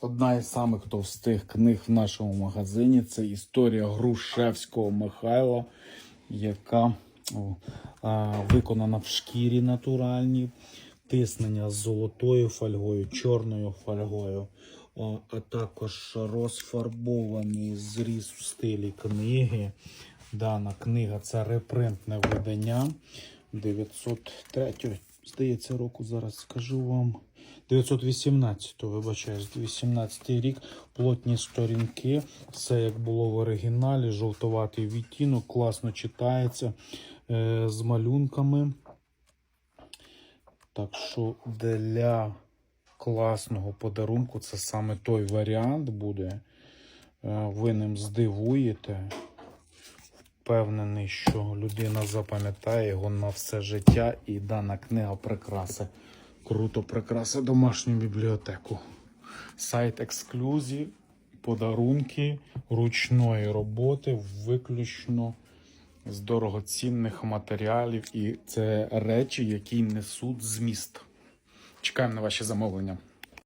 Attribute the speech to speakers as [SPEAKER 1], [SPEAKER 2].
[SPEAKER 1] Одна із самих товстих книг в нашому магазині це історія Грушевського Михайла, яка о, а, виконана в шкірі натуральній, тиснення з золотою фольгою, чорною фольгою, о, а також розфарбований зріз в стилі книги. Дана книга це репринтне видання 903, здається, року. Зараз скажу вам. 918, вибачаюсь, 18 рік, плотні сторінки, все як було в оригіналі, жовтуватий відтінок, класно читається е, з малюнками. Так що для класного подарунку це саме той варіант буде. Е, ви ним здивуєте. Впевнений, що людина запам'ятає його на все життя, і дана книга прикраси. Круто прикраси домашню бібліотеку. Сайт ексклюзів, подарунки ручної роботи, виключно з дорогоцінних матеріалів. І це речі, які несуть зміст. Чекаємо на ваші замовлення.